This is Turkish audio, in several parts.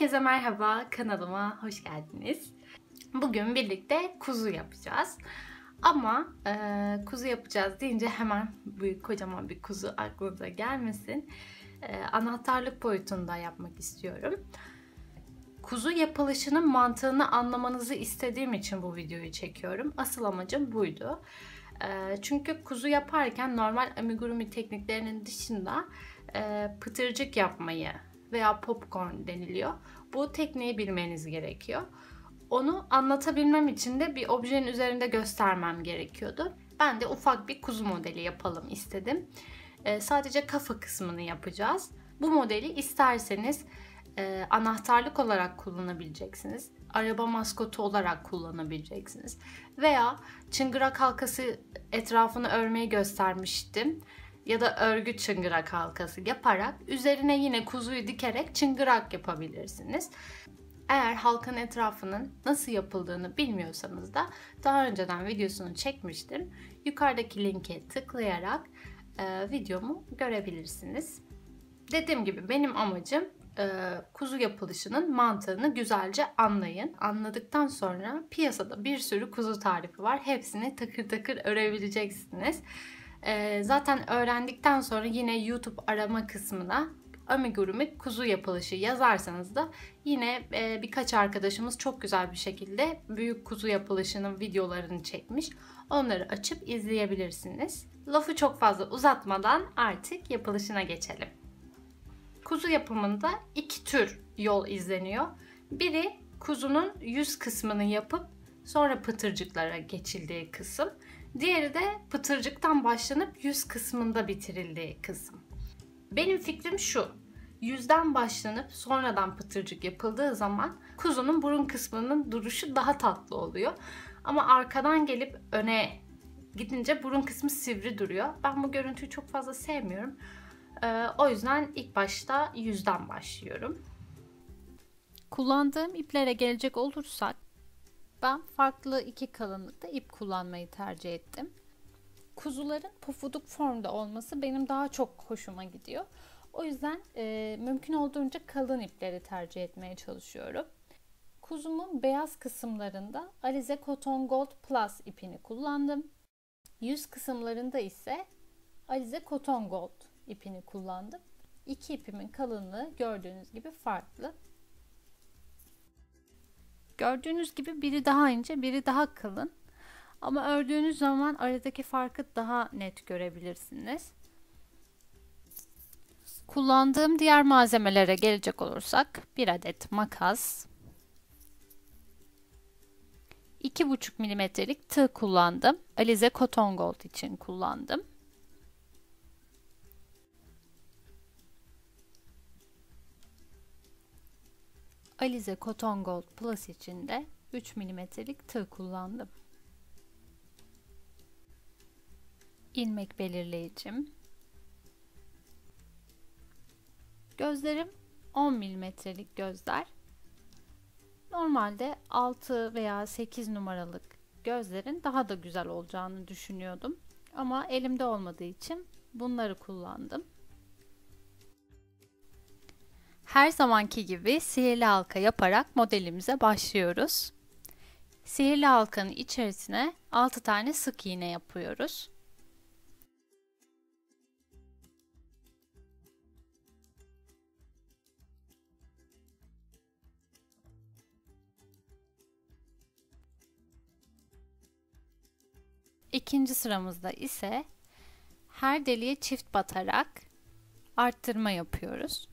Herkese merhaba, kanalıma hoş geldiniz. Bugün birlikte kuzu yapacağız. Ama e, kuzu yapacağız deyince hemen büyük kocaman bir kuzu aklınıza gelmesin. E, anahtarlık boyutunda yapmak istiyorum. Kuzu yapılışının mantığını anlamanızı istediğim için bu videoyu çekiyorum. Asıl amacım buydu. E, çünkü kuzu yaparken normal amigurumi tekniklerinin dışında e, pıtırcık yapmayı veya popcorn deniliyor. Bu tekniği bilmeniz gerekiyor. Onu anlatabilmem için de bir objenin üzerinde göstermem gerekiyordu. Ben de ufak bir kuzu modeli yapalım istedim. E, sadece kafa kısmını yapacağız. Bu modeli isterseniz e, anahtarlık olarak kullanabileceksiniz. Araba maskotu olarak kullanabileceksiniz. Veya çıngırak halkası etrafını örmeyi göstermiştim ya da örgü çıngırak halkası yaparak üzerine yine kuzuyu dikerek çıngırak yapabilirsiniz. Eğer halkanın etrafının nasıl yapıldığını bilmiyorsanız da daha önceden videosunu çekmiştim. Yukarıdaki linke tıklayarak e, videomu görebilirsiniz. Dediğim gibi benim amacım e, kuzu yapılışının mantığını güzelce anlayın. Anladıktan sonra piyasada bir sürü kuzu tarifi var. Hepsini takır takır örebileceksiniz. E, zaten öğrendikten sonra yine YouTube arama kısmına amigurumi kuzu yapılışı yazarsanız da yine e, birkaç arkadaşımız çok güzel bir şekilde büyük kuzu yapılışının videolarını çekmiş. Onları açıp izleyebilirsiniz. Lafı çok fazla uzatmadan artık yapılışına geçelim. Kuzu yapımında iki tür yol izleniyor. Biri kuzunun yüz kısmını yapıp sonra pıtırcıklara geçildiği kısım. Diğeri de pıtırcıktan başlanıp yüz kısmında bitirildiği kısım. Benim fikrim şu. Yüzden başlanıp sonradan pıtırcık yapıldığı zaman kuzunun burun kısmının duruşu daha tatlı oluyor. Ama arkadan gelip öne gidince burun kısmı sivri duruyor. Ben bu görüntüyü çok fazla sevmiyorum. Ee, o yüzden ilk başta yüzden başlıyorum. Kullandığım iplere gelecek olursak ben farklı iki kalınlıkta ip kullanmayı tercih ettim. Kuzuların pufuduk formda olması benim daha çok hoşuma gidiyor. O yüzden e, mümkün olduğunca kalın ipleri tercih etmeye çalışıyorum. Kuzumun beyaz kısımlarında Alize Cotton Gold Plus ipini kullandım. Yüz kısımlarında ise Alize Cotton Gold ipini kullandım. İki ipimin kalınlığı gördüğünüz gibi farklı. Gördüğünüz gibi biri daha ince, biri daha kalın. Ama ördüğünüz zaman aradaki farkı daha net görebilirsiniz. Kullandığım diğer malzemelere gelecek olursak bir adet makas, 2,5 milimetrelik tığ kullandım. Alize Cotton Gold için kullandım. Alize Cotton Gold Plus için de 3 milimetrelik tığ kullandım. ilmek belirleyicim. Gözlerim 10 milimetrelik gözler. Normalde 6 veya 8 numaralık gözlerin daha da güzel olacağını düşünüyordum. Ama elimde olmadığı için bunları kullandım. Her zamanki gibi sihirli halka yaparak modelimize başlıyoruz. Sihirli halkanın içerisine 6 tane sık iğne yapıyoruz. İkinci sıramızda ise her deliğe çift batarak arttırma yapıyoruz.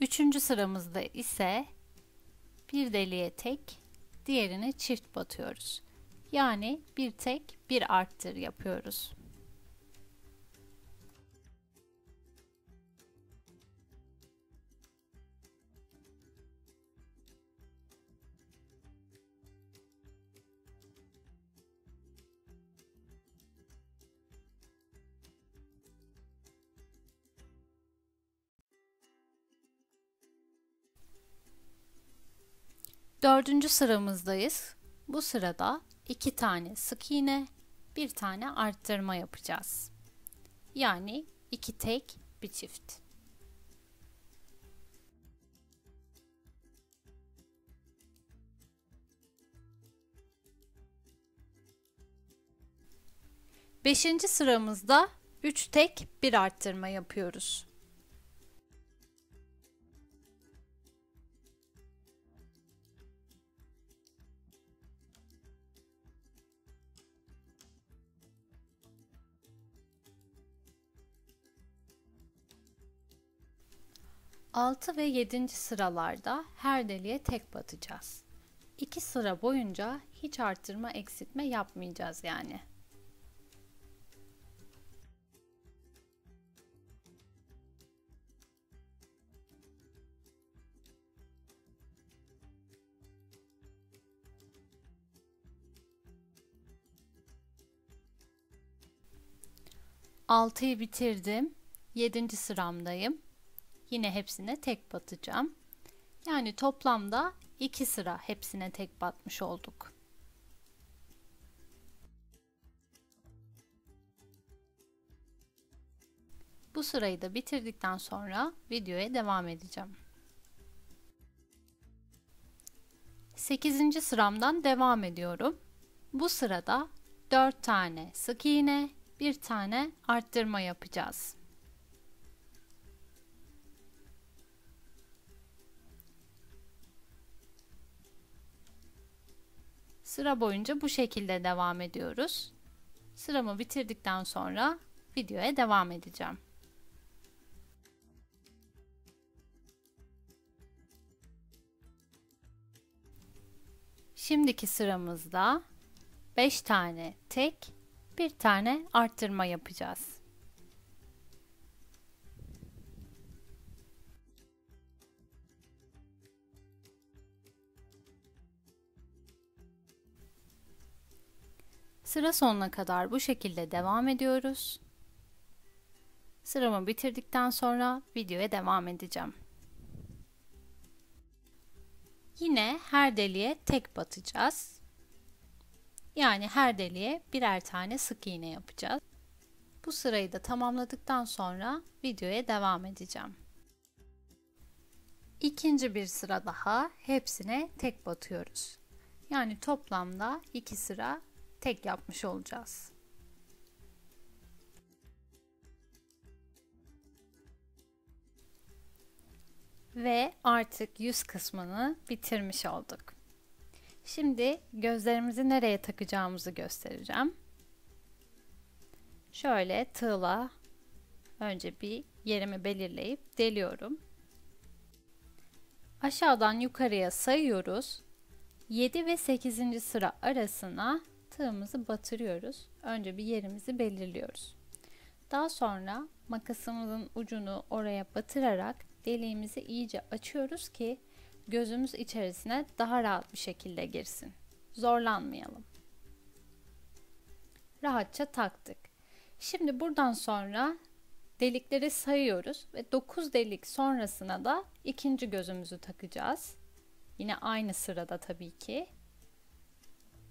Üçüncü sıramızda ise bir deliğe tek, diğerine çift batıyoruz. Yani bir tek, bir arttır yapıyoruz. Dördüncü sıramızdayız. Bu sırada iki tane sık iğne, bir tane arttırma yapacağız. Yani iki tek bir çift. Beşinci sıramızda 3 tek bir arttırma yapıyoruz. Altı ve yedinci sıralarda her deliğe tek batacağız. İki sıra boyunca hiç arttırma eksiltme yapmayacağız yani. 6'yı bitirdim. 7. sıramdayım. Yine hepsine tek batacağım. Yani toplamda 2 sıra hepsine tek batmış olduk. Bu sırayı da bitirdikten sonra videoya devam edeceğim. 8. sıramdan devam ediyorum. Bu sırada 4 tane sık iğne, bir tane arttırma yapacağız. Sıra boyunca bu şekilde devam ediyoruz. Sıramı bitirdikten sonra videoya devam edeceğim. Şimdiki sıramızda 5 tane tek bir tane arttırma yapacağız. Sıra sonuna kadar bu şekilde devam ediyoruz. Sıramı bitirdikten sonra videoya devam edeceğim. Yine her deliğe tek batacağız. Yani her deliğe birer tane sık iğne yapacağız. Bu sırayı da tamamladıktan sonra videoya devam edeceğim. İkinci bir sıra daha hepsine tek batıyoruz. Yani toplamda iki sıra tek yapmış olacağız. Ve artık yüz kısmını bitirmiş olduk. Şimdi gözlerimizi nereye takacağımızı göstereceğim. Şöyle tığla önce bir yerimi belirleyip deliyorum. Aşağıdan yukarıya sayıyoruz. 7 ve 8. sıra arasına tığımızı batırıyoruz. Önce bir yerimizi belirliyoruz. Daha sonra makasımızın ucunu oraya batırarak deliğimizi iyice açıyoruz ki gözümüz içerisine daha rahat bir şekilde girsin. Zorlanmayalım. Rahatça taktık. Şimdi buradan sonra delikleri sayıyoruz ve 9 delik sonrasına da ikinci gözümüzü takacağız. Yine aynı sırada tabii ki.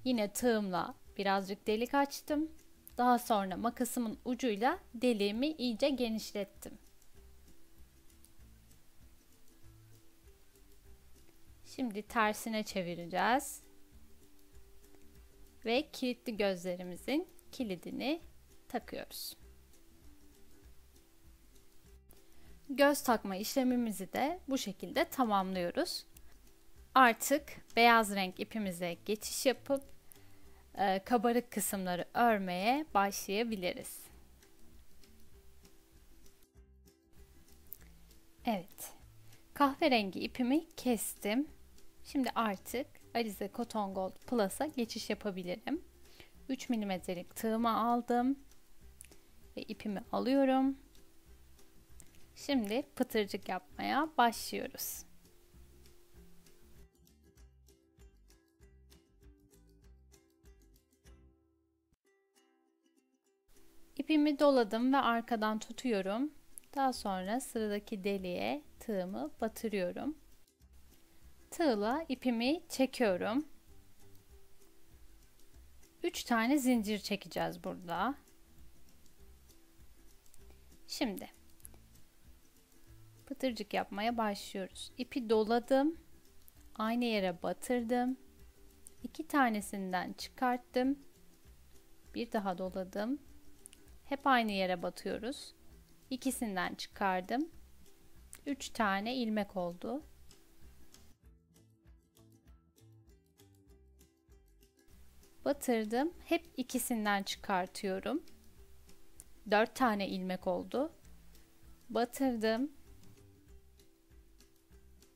Yine tığımla birazcık delik açtım. Daha sonra makasımın ucuyla deliğimi iyice genişlettim. Şimdi tersine çevireceğiz. Ve kilitli gözlerimizin kilidini takıyoruz. Göz takma işlemimizi de bu şekilde tamamlıyoruz. Artık beyaz renk ipimize geçiş yapıp e, kabarık kısımları örmeye başlayabiliriz. Evet. Kahverengi ipimi kestim. Şimdi artık Alize Cotton Gold Plus'a geçiş yapabilirim. 3 mm'lik tığımı aldım ve ipimi alıyorum. Şimdi pıtırcık yapmaya başlıyoruz. İpimi doladım ve arkadan tutuyorum. Daha sonra sıradaki deliğe tığımı batırıyorum. tığla ipimi çekiyorum. 3 tane zincir çekeceğiz burada. Şimdi pıtırcık yapmaya başlıyoruz. İpi doladım. Aynı yere batırdım. İki tanesinden çıkarttım. Bir daha doladım. Hep aynı yere batıyoruz. İkisinden çıkardım. 3 tane ilmek oldu. Batırdım. Hep ikisinden çıkartıyorum. 4 tane ilmek oldu. Batırdım.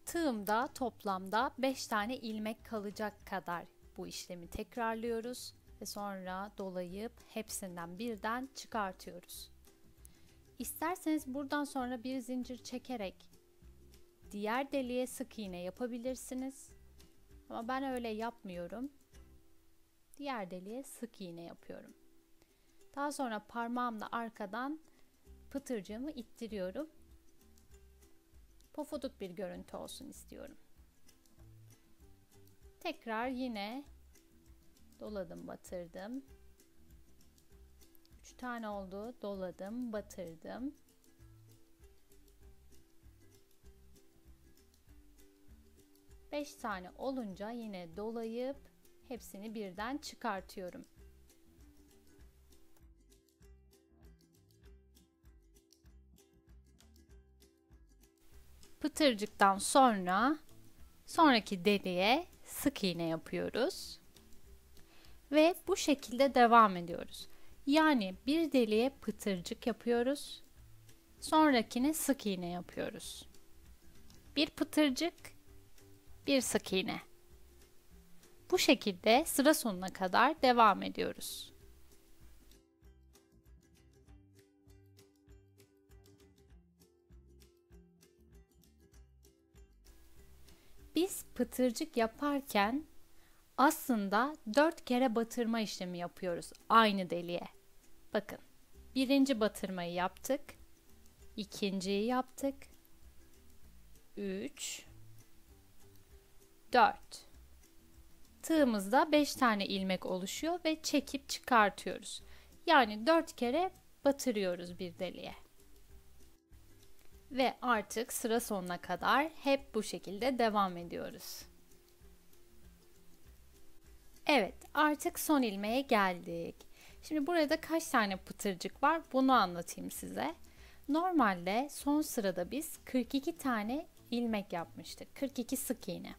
Tığımda toplamda 5 tane ilmek kalacak kadar bu işlemi tekrarlıyoruz ve sonra dolayıp hepsinden birden çıkartıyoruz. İsterseniz buradan sonra bir zincir çekerek diğer deliğe sık iğne yapabilirsiniz. Ama ben öyle yapmıyorum. Diğer deliğe sık iğne yapıyorum. Daha sonra parmağımla arkadan pıtırcığımı ittiriyorum. Pofuduk bir görüntü olsun istiyorum. Tekrar yine doladım, batırdım. 3 tane oldu. Doladım, batırdım. Beş tane olunca yine dolayıp hepsini birden çıkartıyorum. Pıtırcıktan sonra sonraki deliğe sık iğne yapıyoruz. Ve bu şekilde devam ediyoruz. Yani bir deliğe pıtırcık yapıyoruz. Sonrakine sık iğne yapıyoruz. Bir pıtırcık, bir sık iğne. Bu şekilde sıra sonuna kadar devam ediyoruz. Biz pıtırcık yaparken aslında dört kere batırma işlemi yapıyoruz aynı deliğe. Bakın birinci batırmayı yaptık. ikinciyi yaptık. Üç. Dört. Tığımızda beş tane ilmek oluşuyor ve çekip çıkartıyoruz. Yani dört kere batırıyoruz bir deliğe. Ve artık sıra sonuna kadar hep bu şekilde devam ediyoruz. Evet, artık son ilmeğe geldik. Şimdi burada kaç tane pıtırcık var bunu anlatayım size. Normalde son sırada biz 42 tane ilmek yapmıştık. 42 sık iğne.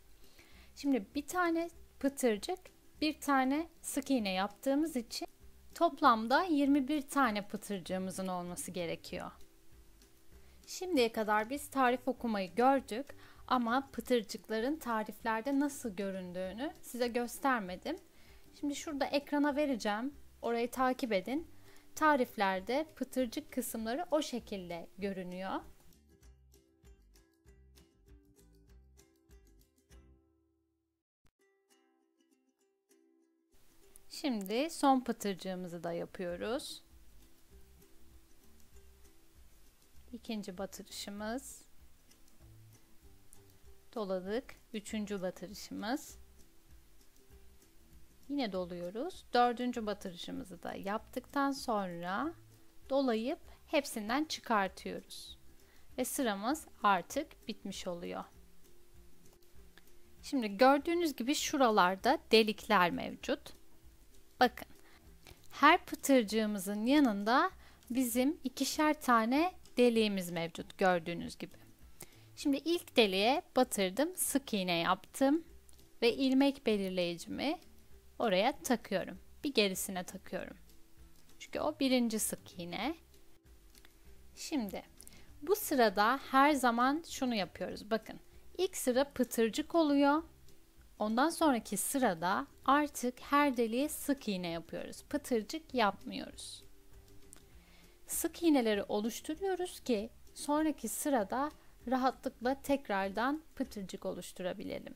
Şimdi bir tane pıtırcık, bir tane sık iğne yaptığımız için toplamda 21 tane pıtırcığımızın olması gerekiyor. Şimdiye kadar biz tarif okumayı gördük ama pıtırcıkların tariflerde nasıl göründüğünü size göstermedim. Şimdi şurada ekrana vereceğim. Orayı takip edin. Tariflerde pıtırcık kısımları o şekilde görünüyor. Şimdi son pıtırcığımızı da yapıyoruz. İkinci batırışımız. Doladık. Üçüncü batırışımız. Yine doluyoruz. Dördüncü batırışımızı da yaptıktan sonra dolayıp hepsinden çıkartıyoruz. Ve sıramız artık bitmiş oluyor. Şimdi gördüğünüz gibi şuralarda delikler mevcut. Bakın. Her pıtırcığımızın yanında bizim ikişer tane deliğimiz mevcut gördüğünüz gibi. Şimdi ilk deliğe batırdım, sık iğne yaptım ve ilmek belirleyicimi oraya takıyorum. Bir gerisine takıyorum. Çünkü o birinci sık iğne. Şimdi bu sırada her zaman şunu yapıyoruz. Bakın ilk sıra pıtırcık oluyor. Ondan sonraki sırada artık her deliğe sık iğne yapıyoruz. Pıtırcık yapmıyoruz. Sık iğneleri oluşturuyoruz ki sonraki sırada rahatlıkla tekrardan pıtırcık oluşturabilelim.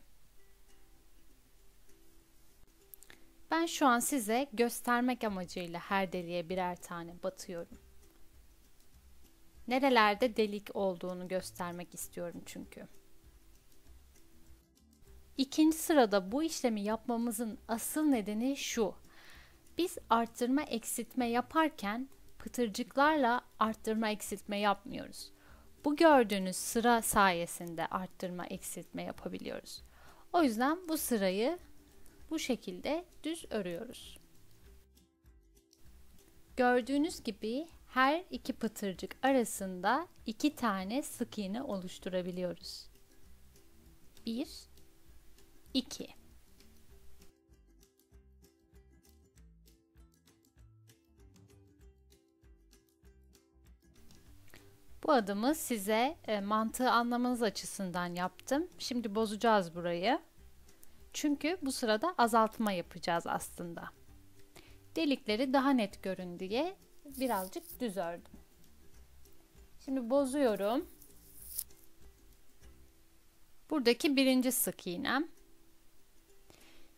Ben şu an size göstermek amacıyla her deliğe birer tane batıyorum. Nerelerde delik olduğunu göstermek istiyorum çünkü. İkinci sırada bu işlemi yapmamızın asıl nedeni şu. Biz arttırma eksiltme yaparken pıtırcıklarla arttırma eksiltme yapmıyoruz. Bu gördüğünüz sıra sayesinde arttırma eksiltme yapabiliyoruz. O yüzden bu sırayı bu şekilde düz örüyoruz. Gördüğünüz gibi her iki pıtırcık arasında iki tane sık iğne oluşturabiliyoruz. 1 2 Bu adımı size e, mantığı anlamanız açısından yaptım. Şimdi bozacağız burayı. Çünkü bu sırada azaltma yapacağız aslında. Delikleri daha net görün diye birazcık düz ördüm. Şimdi bozuyorum. Buradaki birinci sık iğnem.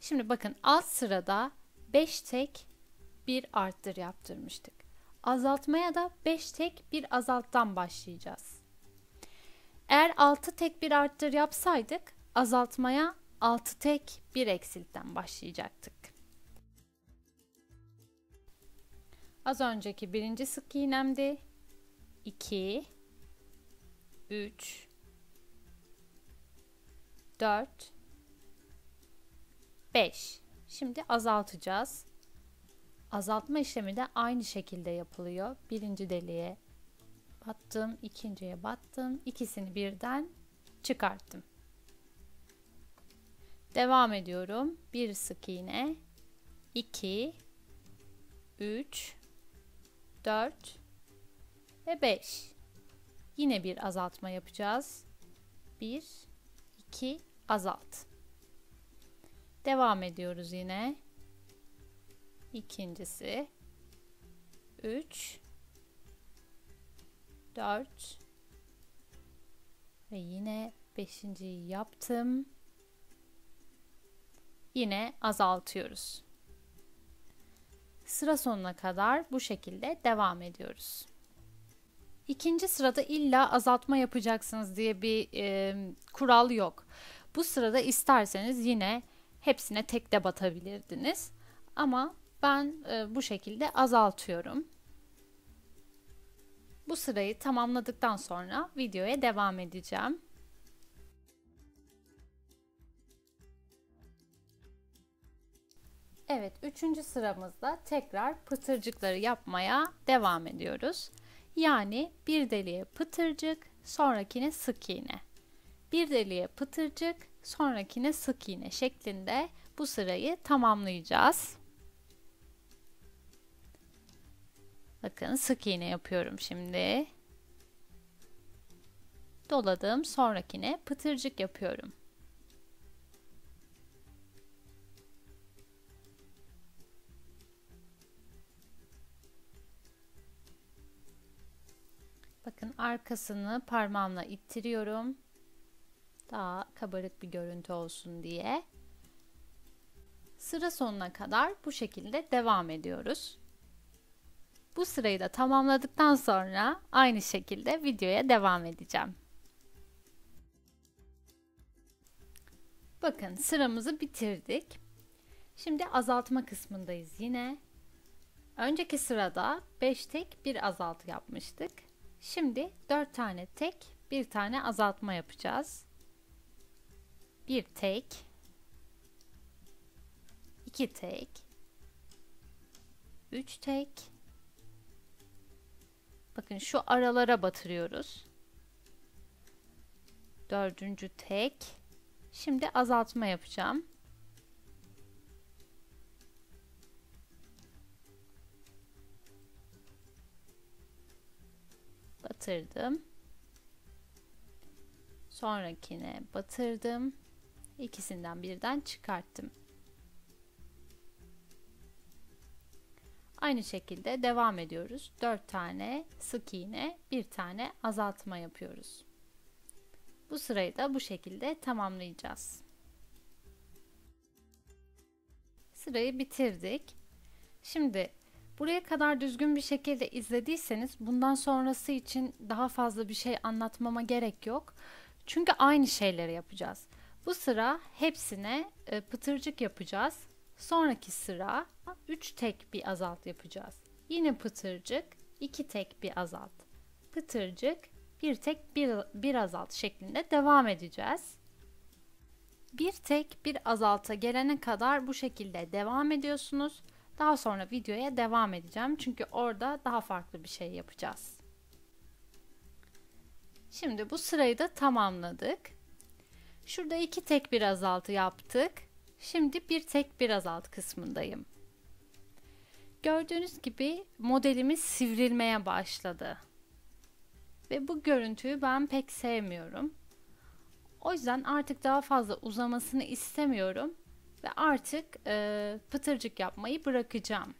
Şimdi bakın alt sırada 5 tek bir arttır yaptırmıştık. Azaltmaya da 5 tek bir azalttan başlayacağız. Eğer 6 tek bir arttır yapsaydık azaltmaya 6 tek bir eksiltten başlayacaktık. Az önceki birinci sık iğnemdi. 2 3 4 5 Şimdi azaltacağız. Azaltma işlemi de aynı şekilde yapılıyor. Birinci deliğe battım, ikinciye battım. ikisini birden çıkarttım. Devam ediyorum. Bir sık iğne, 2 3 4 ve 5. Yine bir azaltma yapacağız. 1 2 azalt. Devam ediyoruz yine. İkincisi 3 4 ve yine beşinciyi yaptım. Yine azaltıyoruz. Sıra sonuna kadar bu şekilde devam ediyoruz. İkinci sırada illa azaltma yapacaksınız diye bir e, kural yok. Bu sırada isterseniz yine hepsine tek de batabilirdiniz. Ama ben e, bu şekilde azaltıyorum. Bu sırayı tamamladıktan sonra videoya devam edeceğim. Evet, üçüncü sıramızda tekrar pıtırcıkları yapmaya devam ediyoruz. Yani bir deliğe pıtırcık, sonrakine sık iğne. Bir deliğe pıtırcık, sonrakine sık iğne şeklinde bu sırayı tamamlayacağız. Bakın sık iğne yapıyorum şimdi. Doladım, sonrakine pıtırcık yapıyorum. Bakın arkasını parmağımla ittiriyorum. Daha kabarık bir görüntü olsun diye. Sıra sonuna kadar bu şekilde devam ediyoruz. Bu sırayı da tamamladıktan sonra aynı şekilde videoya devam edeceğim. Bakın sıramızı bitirdik. Şimdi azaltma kısmındayız yine. Önceki sırada 5 tek bir azaltı yapmıştık. Şimdi 4 tane tek, bir tane azaltma yapacağız. Bir tek, iki tek, üç tek. Bakın şu aralara batırıyoruz. Dördüncü tek. Şimdi azaltma yapacağım. batırdım. Sonrakine batırdım. İkisinden birden çıkarttım. Aynı şekilde devam ediyoruz. 4 tane sık iğne, bir tane azaltma yapıyoruz. Bu sırayı da bu şekilde tamamlayacağız. Sırayı bitirdik. Şimdi Buraya kadar düzgün bir şekilde izlediyseniz bundan sonrası için daha fazla bir şey anlatmama gerek yok. Çünkü aynı şeyleri yapacağız. Bu sıra hepsine e, pıtırcık yapacağız. Sonraki sıra 3 tek bir azalt yapacağız. Yine pıtırcık, 2 tek bir azalt. Pıtırcık, bir tek bir, bir azalt şeklinde devam edeceğiz. Bir tek bir azalta gelene kadar bu şekilde devam ediyorsunuz. Daha sonra videoya devam edeceğim. Çünkü orada daha farklı bir şey yapacağız. Şimdi bu sırayı da tamamladık. Şurada iki tek bir azaltı yaptık. Şimdi bir tek bir azalt kısmındayım. Gördüğünüz gibi modelimiz sivrilmeye başladı. Ve bu görüntüyü ben pek sevmiyorum. O yüzden artık daha fazla uzamasını istemiyorum ve artık e, pıtırcık yapmayı bırakacağım.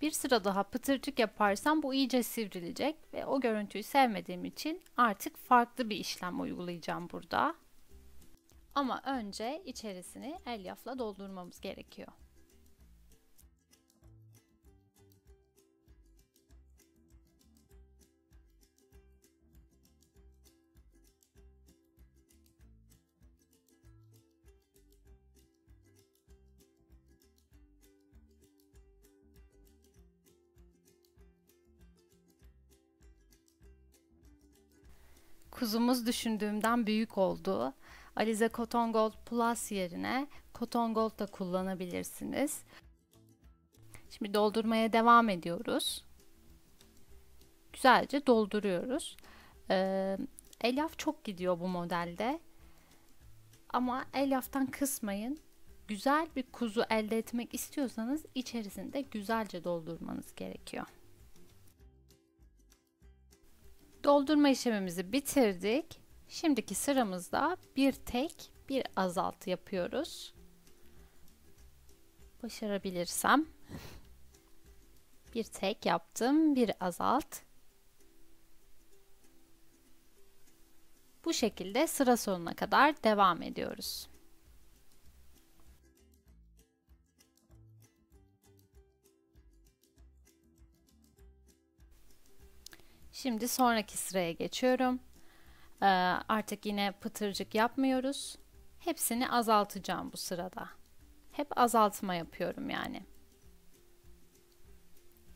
Bir sıra daha pıtırcık yaparsam bu iyice sivrilecek ve o görüntüyü sevmediğim için artık farklı bir işlem uygulayacağım burada. Ama önce içerisini elyafla doldurmamız gerekiyor. Kuzumuz düşündüğümden büyük oldu. Alize Cotton Gold Plus yerine Cotton Gold da kullanabilirsiniz. Şimdi doldurmaya devam ediyoruz. Güzelce dolduruyoruz. Ee, elyaf çok gidiyor bu modelde. Ama elyaftan kısmayın. Güzel bir kuzu elde etmek istiyorsanız içerisinde güzelce doldurmanız gerekiyor. Doldurma işlemimizi bitirdik. Şimdiki sıramızda bir tek bir azaltı yapıyoruz. Başarabilirsem bir tek yaptım, bir azalt. Bu şekilde sıra sonuna kadar devam ediyoruz. Şimdi sonraki sıraya geçiyorum. Ee, artık yine pıtırcık yapmıyoruz. Hepsini azaltacağım bu sırada. Hep azaltma yapıyorum yani.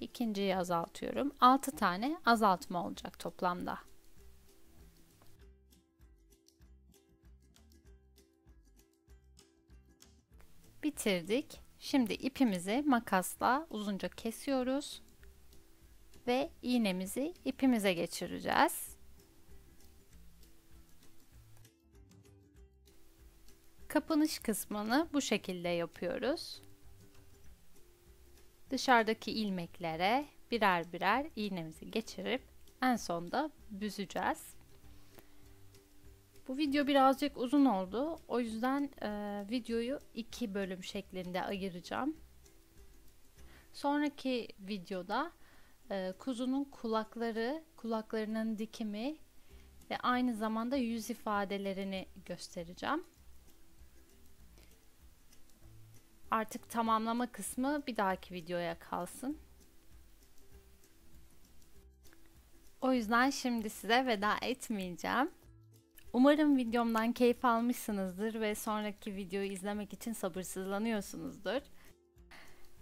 İkinciyi azaltıyorum. 6 tane azaltma olacak toplamda. Bitirdik. Şimdi ipimizi makasla uzunca kesiyoruz ve iğnemizi ipimize geçireceğiz. Kapanış kısmını bu şekilde yapıyoruz. Dışarıdaki ilmeklere birer birer iğnemizi geçirip en sonda büzeceğiz. Bu video birazcık uzun oldu. O yüzden e, videoyu iki bölüm şeklinde ayıracağım. Sonraki videoda e, kuzunun kulakları, kulaklarının dikimi ve aynı zamanda yüz ifadelerini göstereceğim. Artık tamamlama kısmı bir dahaki videoya kalsın. O yüzden şimdi size veda etmeyeceğim. Umarım videomdan keyif almışsınızdır ve sonraki videoyu izlemek için sabırsızlanıyorsunuzdur.